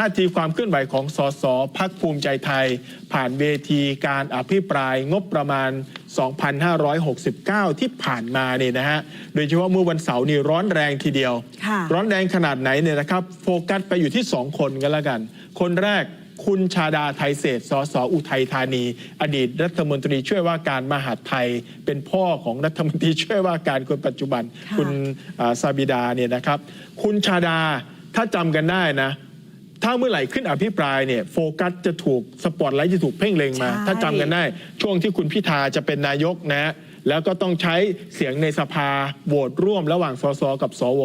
ท่าทีความเคลื่อนไหวของสสพักภูมิใจไทย ผ่านเวทีการอภิปรายงบประมาณ 2569 ที่ผ่านมาเนี่ยนะฮะ โดยเฉพาะเมื่อวันเสาร์นี่ร้อนแรงทีเดียวค่ะร้อนแรงขนาดไหนเนี่ยนะครับ โฟกัสไปอยู่ที่ 2 คนกันแล้วกัน คนแรกคุณชาดาไทยเศรษฐ์สสอุทัยธานี อดีตรัฐมนตรีช่วยว่าการมหาดไทย เป็นพ่อของรัฐมนตรีช่วยว่าการคนปัจจุบันค่ะคุณอ่าซาบิดาเนี่ยนะครับ คุณชาดาถ้าจำกันได้นะ ถ้าเมื่อไหร่ขึ้นอภิปรายเนี่ยโฟกัสจะถูกสปอตไลท์จะถูกเพ่งเล็งมา ใช่ ถ้าจำกันได้ช่วงที่คุณพิธาจะเป็นนายกนะแล้วก็ต้องใช้เสียงในสภาโหวตร่วมระหว่างสสกับสว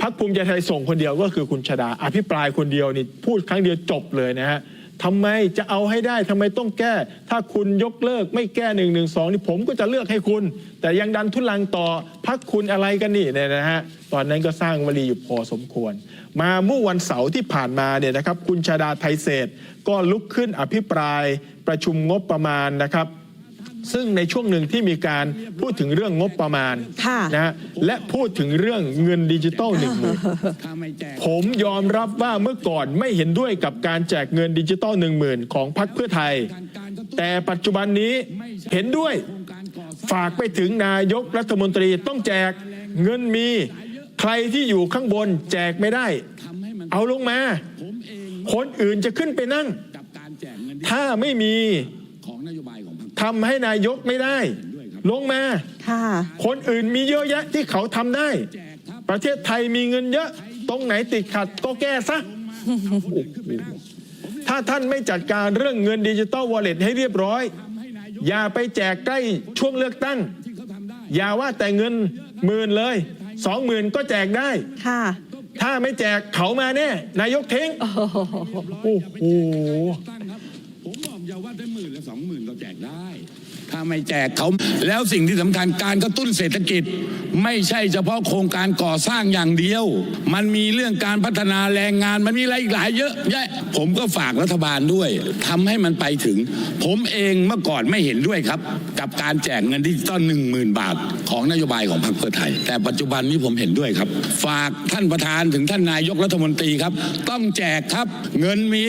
พักภูมิใจไทยส่งคนเดียวก็คือคุณชาดา อภิปรายคนเดียวนี่พูดครั้งเดียวจบเลยนะฮะ ทำไมจะเอาให้ได้ทำไมต้องแก้ ถ้าคุณยกเลิกไม่แก้หนึ่งหนึ่งสองนี่ผมก็จะเลือกให้คุณ แต่ยังดันทุลังต่อพักคุณอะไรกันนี่เนี่ยนะฮะตอนนั้นก็สร้างวลีอยู่พอสมควร มาเมื่อวันเสาร์ที่ผ่านมาเนี่ยนะครับคุณชาดาไทยเศรษฐก็ลุกขึ้นอภิปรายประชุมงบประมาณนะครับ ซึ่งในช่วงหนึ่งที่มีการพูดถึงเรื่องงบประมาณค่ะนะฮะและพูดถึงเรื่องเงินดิจิตอลหนึ่งหมื่นถ้าไม่แจกผมยอมรับว่าเมื่อก่อนไม่เห็นด้วยกับการแจกเงินดิจิตอลหนึ่งหมื่นของพรรคเพื่อไทย แต่ปัจจุบันนี้เห็นด้วยโครงการก่อสร้างฝากไปถึงนายกรัฐมนตรีต้องแจกเงินมี ใครที่อยู่ข้างบนแจกไม่ได้ทำให้มันเอาลงมาผมเองคนอื่นจะขึ้นไปนั่งกับการแจกเงินถ้าไม่มี ของนโยบายของพรรคทำให้นายกไม่ได้ ลงมา ค่ะ คนอื่นมีเยอะแยะที่เขาทำได้แจกครับประเทศไทยมีเงินเยอะ ตรงไหนติดขัดก็แก้ซะเอาคนอื่นขึ้นไปนั่งถ้าท่านไม่จัดการเรื่องเงินดิจิตอลวอลเล็ตให้เรียบร้อยทำให้นายกอย่าไปแจกใกล้ช่วงเลือกตั้งที่เขาทำได้อย่าว่าแต่เงินหมื่นเลยสองหมื่นก็แจกได้ ค่ะ ถ้าไม่แจกเขามาแน่ นายกเท้งโอ้โหตั้งครับผมบ อย่าว่าได้หมื่นและสองหมื่นก็แจกได้ ถ้าไม่แจกเขาแล้วสิ่งที่สำคัญการกระตุ้นเศรษฐกิจ ไม่ใช่เฉพาะโครงการก่อสร้างอย่างเดียว มันมีเรื่องการพัฒนาแรงงานมันมีอะไรอีกหลายเยอะแยะผมก็ฝากรัฐบาลด้วยทำให้มันไปถึง ผมเองเมื่อก่อนไม่เห็นด้วยครับ กับการแจกเงินดิจิตอลหนึ่งหมื่นบาท ของนโยบายของพรรคเพื่อไทย แต่ปัจจุบันนี้ผมเห็นด้วยครับ ฝากท่านประธานถึงท่านนายกรัฐมนตรีครับ ต้องแจกครับ เงินมี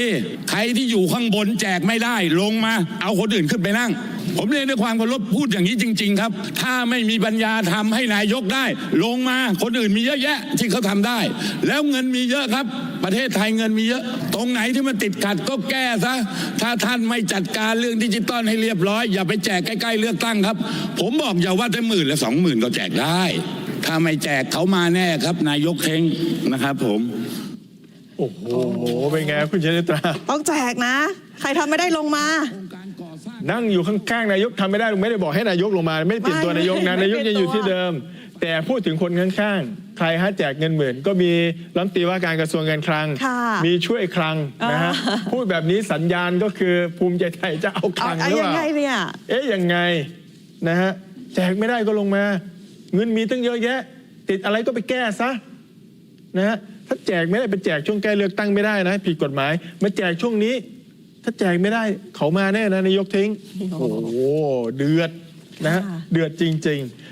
ใครที่อยู่ข้างบนแจกไม่ได้ลงมาเอาคนอื่นขึ้นไปนั่ง ผมเรียนด้วยความเคารพพูดอย่างนี้จริง ๆ ครับ ถ้าไม่มีปัญญาทำให้นายกได้ ลงมาคนอื่นมีเยอะแยะที่เขาทำได้ แล้วเงินมีเยอะครับ ประเทศไทยเงินมีเยอะ ตรงไหนที่มันติดขัดก็แก้ซะถ้าท่านไม่จัดการเรื่องดิจิตอลให้เรียบร้อย อย่าไปแจกใกล้ ๆ เลือกตั้งครับ ผมบอกอย่าว่าแต่หมื่นและสองหมื่นก็แจกได้ ถ้าไม่แจกเขามาแน่ครับ นายกเท้งนะครับผม โอ้โห เป็นไงคุณชนิตรา ต้องแจกนะ ใครทำไม่ได้ลงมาโครงการก่อสร้างนั่งอยู่ข้างๆนายกทำไม่ได้ไม่ได้บอกให้นายกลงมา ไม่ได้เปลี่ยนตัวไม่นายกนะไม่นายกเปลี่ยังยนอยู่ตัวที่เดิม แต่พูดถึงคนข้างๆ ใครฮะแจกเงินหมื่น ก็มีรัฐมนตรีว่าการกระทรวงการคลัง ค่ะมีช่วยคลังนะฮะ อ่า พูดแบบนี้สัญญาณก็คือภูมิใจไทยจะเอาคเอาลังเอาหรือยัเปงล่าไงเนี่ย เอ๊ะยังไงนะฮะแจกไม่ได้ก็ลงมา เงินมีตั้งเยอะแยะ ติดอะไรก็ไปแก้ซะนะฮะ ถ้าแจกไม่ได้ไปแจกช่วงใกล้เลือกตั้งไม่ได้นะ ผิดกฎหมาย มาแจกช่วงนี้ ถ้าแจกไม่ได้เขามาแน่นะนายกทิ้ง โอ้โหเดือดนะฮะค่ะเดือดจริง